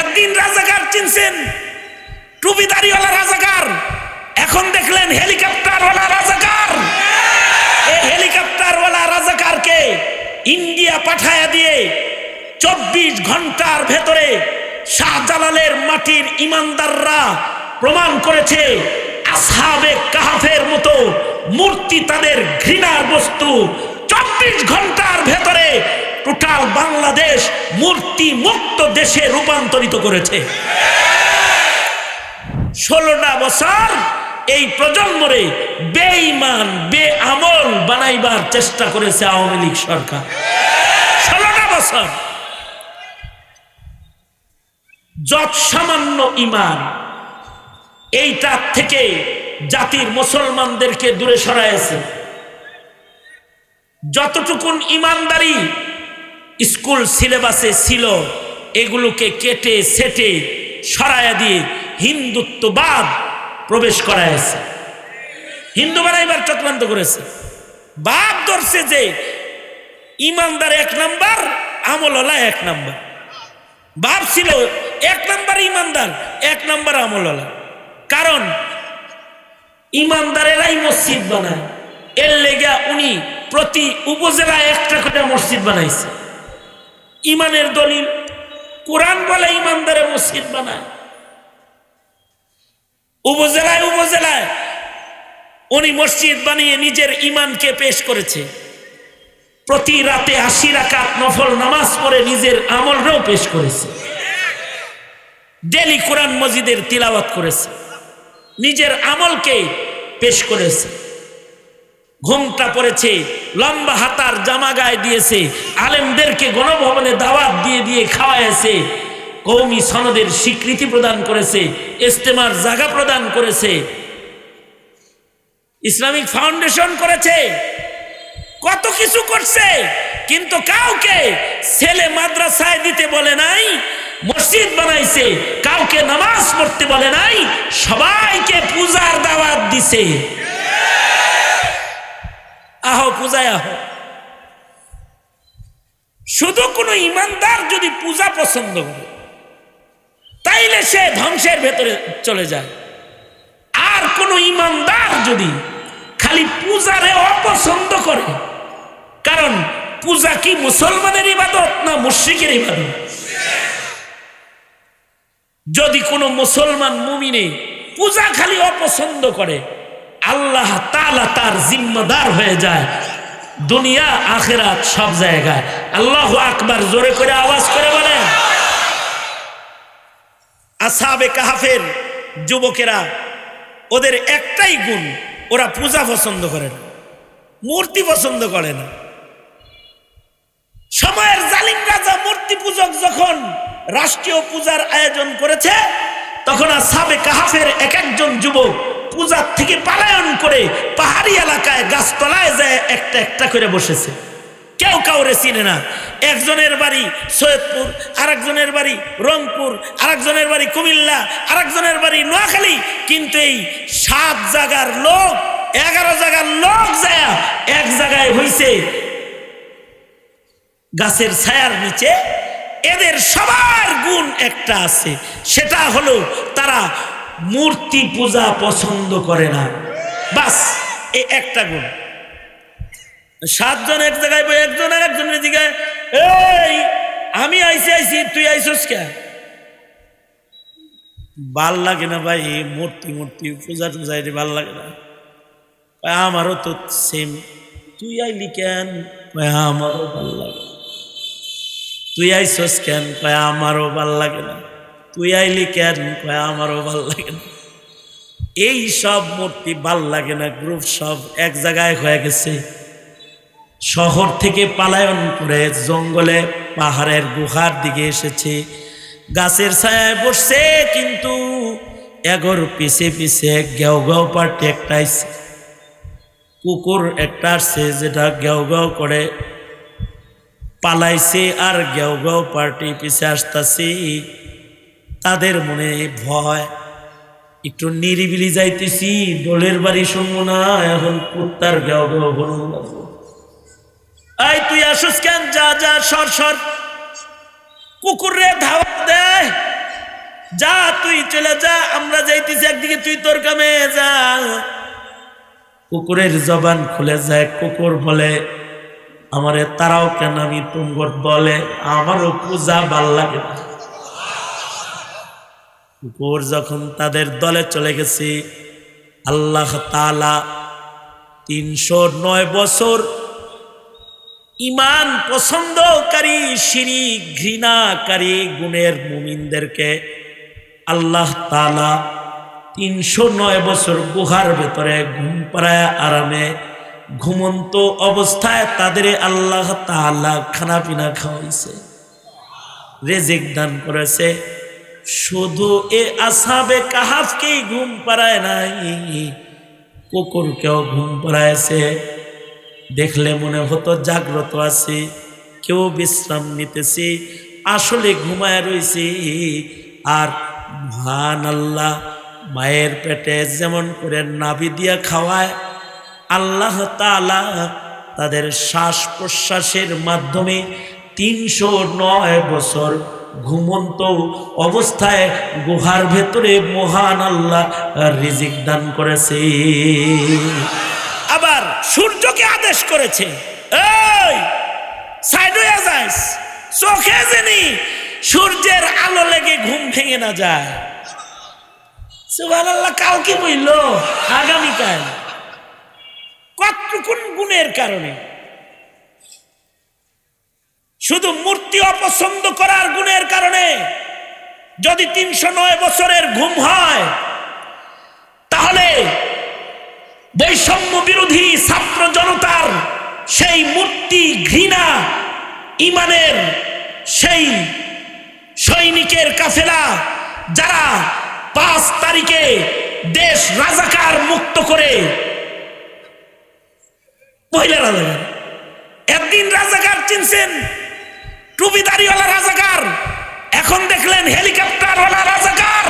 একদিন রাজাকার চিনছেন? টুপিদারিওয়ালা রাজাকার। এখন দেখলেন হেলিকপ্টারওয়ালা রাজাকার। এই হেলিকপ্টারওয়ালা রাজাকারকে ইন্ডিয়া পাঠায়া দিয়ে চব্বিশ ঘণ্টার ভেতরে শাহজালালের মাটির ইমানদাররা প্রমাণ করেছে আসহাবে কাহাফের মতো মূর্তি তাদের ঘৃণার বস্তু চব্বিশ ভেতরে টোটাল বাংলাদেশ মূর্তি মুক্ত দেশে রূপান্তরিত করেছে। ষোলোটা বছর এই প্রজন্মরে বেঈমান বে আমল বানাইবার চেষ্টা করেছে আওয়ামী লীগ সরকার। ষোলোটা বছর যত সামান্য ইমান এইটার থেকে জাতির মুসলমানদেরকে দূরে সরাইছে। যতটুকুন ইমানদারি স্কুল সিলেবাসে ছিল, এগুলোকে কেটে, সেটে, সরাইয়া দিয়ে হিন্দুত্ববাদ প্রবেশ করাইছে। হিন্দু বানাইবার চক্রান্ত করেছে। বাপ ধরছে যে, ইমানদার এক নাম্বার, আমলওয়ালা এক নাম্বার। বাপ ছিল এক নাম্বার ইমানদার, এক নাম্বার আমলওয়ালা। কারণ, ইমানদারেরাই মসজিদ বানায়। এর লেগা উনি প্রতি উপজেলায় একটা করে মসজিদ বানাইছে। ইমানের দলিল। কোরআন বলে ইমানদারে মসজিদ বানায়। উপজেলায় উপজেলায় উনি মসজিদ বানিয়ে নিজের ইমানকে পেশ করেছে। প্রতি রাতে আশি রাকাত নফল নামাজ পড়ে নিজের আমলটাও পেশ করেছে। ডেলি কোরআন মসজিদের তিলাওয়াত করেছে। নিজের আমলকে পেশ করেছে। ঘুমটা পড়েছে, লম্বা হাতার জামা গায়ে দিয়েছে, আলেমদেরকে গণভবনে দাওয়াত দিয়ে দিয়ে খাওয়াইছে কৌমি সনদের স্বীকৃতি প্রদান করেছে, ইস্তেমার জায়গা প্রদান করেছে, ইসলামিক ফাউন্ডেশন করেছে, কত কিছু করছে, কিন্তু কাউকে ছেলে মাদ্রাসায় দিতে বলে নাই, মসজিদ বানাইছে, কাউকে নামাজ পড়তে বলে নাই, সবাইকে পূজার দাওয়াত দিছে। আহো, পূজায় আহো। শুধু কোনো ইমানদার যদি পূজা পছন্দ করে, তাইলে সে ধ্বংসের ভেতরে চলে যায়। আর কোনো ইমানদার যদি খালি পূজারে অপছন্দ করে, কারণ পূজা কি মুসলমানের ইবাদত না মুশ্রিকের ইবাদত? যদি কোনো মুসলমান মুমিনে পূজা খালি অপছন্দ করে আল্লাহ তালা তার জিম্মাদার হয়ে যায়। দুনিয়া, আখেরাত সব জায়গায়। আল্লাহ আকবার জোরে করে আওয়াজ করে বলেন। আসাবে কাহাফের যুবকেরা, ওদের একটাই গুণ, ওরা পূজা পছন্দ করে না, মূর্তি পছন্দ করে না। সময়ের জালিম রাজা মূর্তি পূজক যখন রাষ্ট্রীয় পূজার আয়োজন করেছে, তখন আসাবে কাহাফের এক একজন যুবক পূজার থেকে পালায়ন করে পাহাড়ি এলাকায় গাছতলায় যায়, একটা একটা করে বসেছে। কেউ কাউরে চিনে না। একজনের বাড়ি সৈয়দপুর, আরেকজনের বাড়ি রংপুর, আরেকজনের বাড়ি কুমিল্লা, আরেকজনের বাড়ি নোয়াখালী। কিন্তু এই সাত জায়গার লোক, এগারো জায়গার লোক যায়, এক জায়গায় হইছে গাছের ছায়ার নিচে। এদের সবার গুণ একটা আছে। সেটা হলো তারা মূর্তি পূজা পছন্দ করে না। বাস, এই একটা গুণ। সাতজন এক জায়গায় বই, একজন আর একজনের দিকে এই, আমি আইসি আইসি তুই আইসস কে? ভালো লাগে না ভাই, মূর্তি মূর্তি, পূজা টুজা এটি ভালো লাগে না। আমারও তো সেম তুই আইলি কেন? আমারও ভালো লাগে তুই আইসস কেন? আমারও ভালো লাগে না। তুই আইলি কেন কয় আমারও ভালো লাগে না। এই সব মূর্তি ভালো লাগে না, গ্রুপ সব এক জায়গায় হয়ে গেছে। শহর থেকে পালায়ন করে জঙ্গলে পাহাড়ের গুহার দিকে এসেছে। গাছের ছায়ায় বসছে, কিন্তু এগোর পিছে পিছে গেও গেও পার্টি একটা। কুকুর একটা আসছে, যেটা গেও গেও করে পালাইছে আর গেও গেও পার্টি পিছে আসতেছি। তাদের মনে ভয়। একটু নিরিবিলি যাইতেছি ডোলের বাড়ি শুনব না, এখন কুত্তার গেও গেও এই, তুই আসুস কেন? যা যা, সর সর। কুকুরে ধাওয়া দেয় যা, তুই চলে যা, আমরা যাইতেছি একদিকে, তুই তোর কামে যা। কুকুরের জবান খুলে যায়, কুকুর বলে, আমারে তারাও কেন আমি তুমগর বলে, আমারও পূজা ভালো লাগে না। কুকুর যখন তাদের দলে চলে গেছে, আল্লাহ তালা তিনশো নয় বছর ইমান পছন্দকারী সিঁড়ি ঘৃণাকারী গুণের মুমিনদেরকে আল্লাহ তালা তিনশো নয় বছর গুহার ভেতরে ঘুম পাড়ায় আরামে ঘুমন্ত অবস্থায় তাদের আল্লাহ তালা খানা পিনা খাওয়াইছে, রেজেক দান করেছে। শুধু এ আসাবে কাহাফকেই ঘুম পাড়ায় নাই, কুকুরকেও ঘুম পাড়ায়ছে দেখলে মনে হতো জাগ্রত আছি, কেউ বিশ্রাম নিতেছি, আসলে ঘুমায় রয়েছি আর মহান আল্লাহ মায়ের পেটে যেমন করে নাভি দিয়া খাওয়ায়, আল্লাহ তালা তাদের শ্বাস প্রশ্বাসের মাধ্যমে তিনশো নয় বছর ঘুমন্ত অবস্থায় গুহার ভেতরে মহান আল্লাহ রিজিক দান করেছে। আবার সূর্যকে আদেশ করেছে। এই, সাইড হয়ে চোখে জেনি, সূর্যের আলো লেগে ঘুম ভেঙে না যায়। সুবহানাল্লাহ কাল কি বইল, আগামীকাল। কতটুকুন গুণের কারণে? শুধু মূর্তি অপছন্দ করার গুণের কারণে যদি তিনশো নয় বছরের ঘুম হয়, তাহলে বৈষম্য বিরোধী ছাত্র জনতার সেই মূর্তি ঘৃণা ইমানের সেই সৈনিকের কাফেলা যারা পাঁচ তারিখে দেশ রাজাকার মুক্ত করে মহিলা রাজাকার একদিন রাজাকার চিনছেন টুপিদারিওয়ালা রাজাকার। এখন দেখলেন হেলিকপ্টারওয়ালা রাজাকার।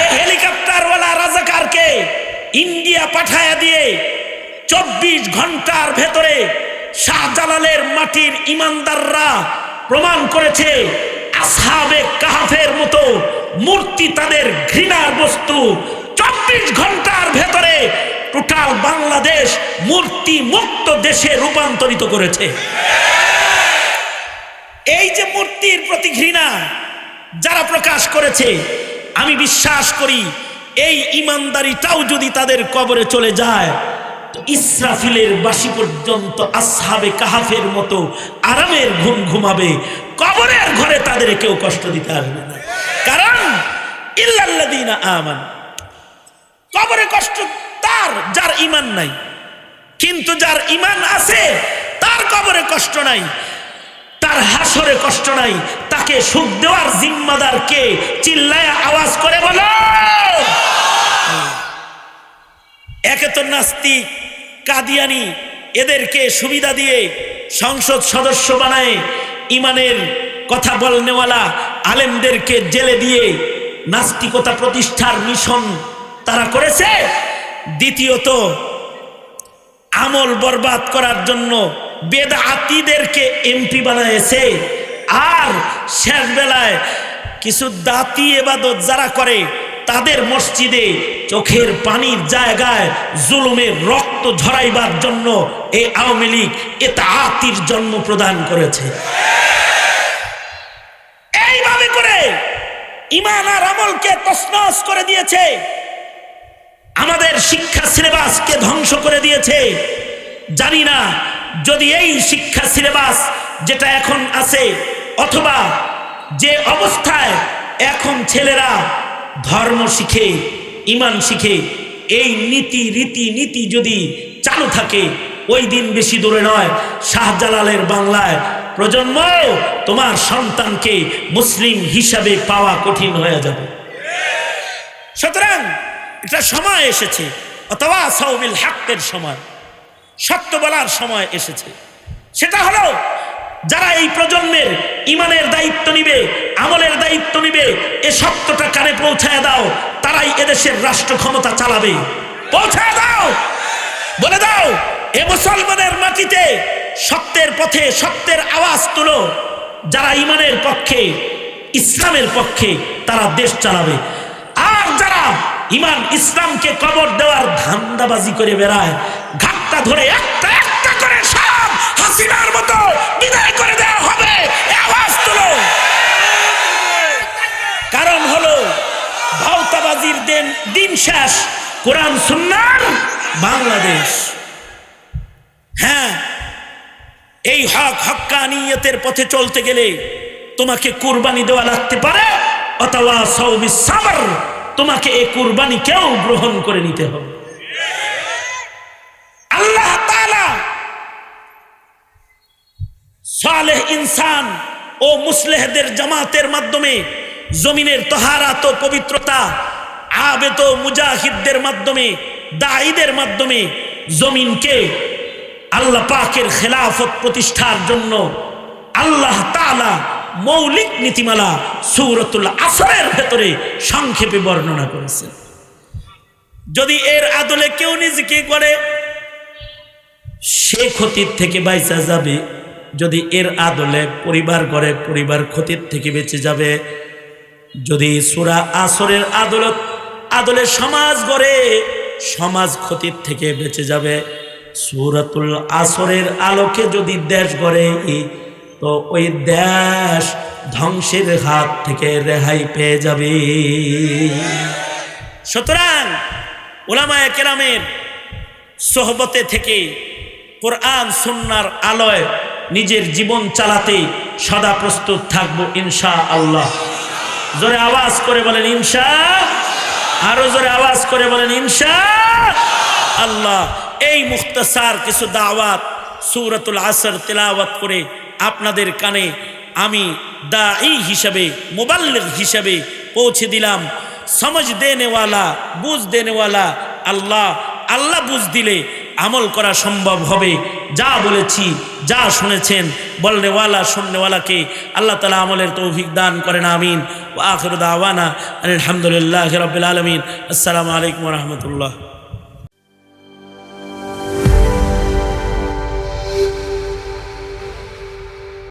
এই হেলিকপ্টারওয়ালা রাজাকারকে ইন্ডিয়া পাঠায়া দিয়ে চব্বিশ ঘণ্টার ভেতরে শাহজালালের মাটির ইমানদাররা প্রমাণ করেছে, আসহাবে কাহাফের মতো মূর্তি তাদের ঘৃণার বস্তু। চব্বিশ ঘণ্টার ভেতরে টোটাল বাংলাদেশ মূর্তি মুক্ত দেশে রূপান্তরিত করেছে। এই যে মূর্তির প্রতি ঘৃণা যারা প্রকাশ করেছে, আমি বিশ্বাস করি এই ইমানদারিটাও যদি তাদের কবরে চলে যায় ইসরাফিলের বাসি পর্যন্ত আসহাবে কাহাফের মতো আরামের ঘুম ঘুমাবে। কবরের ঘরে তাদের কেউ কষ্ট দিতে আসবে না। কারণ, ইল্লাল্লাযীনা আমান, কবরে কষ্ট তার, যার ইমান নাই। কিন্তু যার ইমান আছে, তার কবরে কষ্ট নাই। তার হাসরে কষ্ট নাই, তাকে সুখ দেওয়ার জিম্মাদার কে? চিল্লায় আওয়াজ করে বলো। একে তো নাস্তিক, কাদিয়ানি, এদেরকে সুবিধা দিয়ে সংসদ সদস্য বানায়, ইমানের কথা বলনেওয়ালা আলেমদেরকে জেলে দিয়ে নাস্তিকতা প্রতিষ্ঠার মিশন তারা করেছে। দ্বিতীয়ত, আমল বরবাদ করার জন্য বেদাতিদেরকে এমপি বানাইছে। আর শেষ বেলায় কিছু দাতি এবাদত যারা করে, তাদের মসজিদে চোখের পানির জায়গায় জুলুমের রক্ত ঝরাইবার জন্য এই আওয়ামী লীগ এটা আতির জন্ম প্রদান করেছে। এইভাবে করে ইমান আর আমলকে তসনস করে দিয়েছে। আমাদের শিক্ষা সিলেবাসকে ধ্বংস করে দিয়েছে। জানি না যদি এই শিক্ষা সিলেবাস যেটা এখন আছে, অথবা যে অবস্থায় এখন ছেলেরা ধর্ম শিখে, ইমান শিখে, এই নীতি, রীতি নীতি যদি চালু থাকে, ওই দিন বেশি দূরে নয়, শাহজালালের বাংলায়, প্রজন্ম, তোমার সন্তানকে মুসলিম হিসাবে পাওয়া কঠিন হয়ে যাবে। সুতরাং এটা সময় এসেছে, অথবা সৌমিল হাক্কের সময়। সত্য বলার সময় এসেছে। সেটা হলো, যারা এই প্রজন্মের ইমানের দায়িত্ব নিবে, আমলের দায়িত্ব নিবে, এ সত্যটা কানে পৌঁছায় দাও, তারাই এদেশের রাষ্ট্র ক্ষমতা চালাবে। পৌঁছায় দাও! বলে দাও, এ মুসলমানের মাটিতে সত্যের পথে সত্যের আওয়াজ তুলো। যারা ইমানের পক্ষে, ইসলামের পক্ষে, তারা দেশ চালাবে। আর যারা ইমান ইসলামকে কবর দেওয়ার ধান্দাবাজি করে বেড়ায় ঘাটটা ধরে একটা একটা করে সব হাসিনার মতো বিদায় করে দেওয়া হবে। আওয়াজ কারণ হলো, ভাওতাবাজির দিন দিন শেষ, কোরআন, সুন্নার বাংলাদেশ। হ্যাঁ এই হক হক্কানিয়তের পথে চলতে গেলে তোমাকে কুরবানি দেওয়া লাগতে পারে, অথবা সৌবি সাবর তোমাকে এই কুরবানি কেউ গ্রহণ করে নিতে হবে আল্লাহ তাআলা সালেহ ইনসান ও মুসলেহদের জামাতের মাধ্যমে জমিনের তহারাত ও পবিত্রতা আবেত মুজাহিদদের মাধ্যমে দায়ীদের মাধ্যমে জমিনকে আল্লাহ পাকের খেলাফত প্রতিষ্ঠার জন্য আল্লাহ তাআলা মৌলিক নীতিমালা সূরতুল আসরের ভেতরে সংক্ষেপে বর্ণনা করেছেন। যদি এর আদলে কেউ নিজেকে করে সে ক্ষতির থেকে বাইচা যাবে। যদি এর আদলে পরিবার করে পরিবার ক্ষতির থেকে বেঁচে যাবে, যদি সুরা আসরের আদলত, আদলে সমাজ গড়ে সমাজ ক্ষতির থেকে বেঁচে যাবে, সুরাতুল আসরের আলোকে যদি দেশ গড়ে, তো ওই দেশ ধ্বংসের হাত থেকে রেহাই পেয়ে যাবে। সুতরাং ওলামায় কেরামের সোহবতে থেকে কোরআন সুন্নার আলোয় নিজের জীবন চালাতে সদা প্রস্তুত থাকব ইনশা আল্লাহ জোরে আওয়াজ করে বলেন ইনশা, আরও জোরে আওয়াজ করে বলেন ইনশা। আল্লাহ, এই মুখতাসার কিছু দাওয়াত সুরতুল আসর তেলাওয়াত করে আপনাদের কানে আমি দাঈ হিসাবে, মোবাল্লিগ হিসাবে পৌঁছে দিলাম। সমঝ দেনেওয়ালা, বুঝ দেনেওয়ালা, আল্লাহ আল্লাহ বুঝ দিলে আমল করা সম্ভব হবে। যা বলেছি, যা শুনেছেন, বলনেওয়ালা, শুননেওয়ালাকে আল্লাহ তালা আমলের তৌফিক দান করেন, আমিন। ও আওয়ানা দাওয়ানা আলহামদুলিল্লাহ রবিল আলমিন। আসসালামু আলাইকুম রহমতুল্লাহ।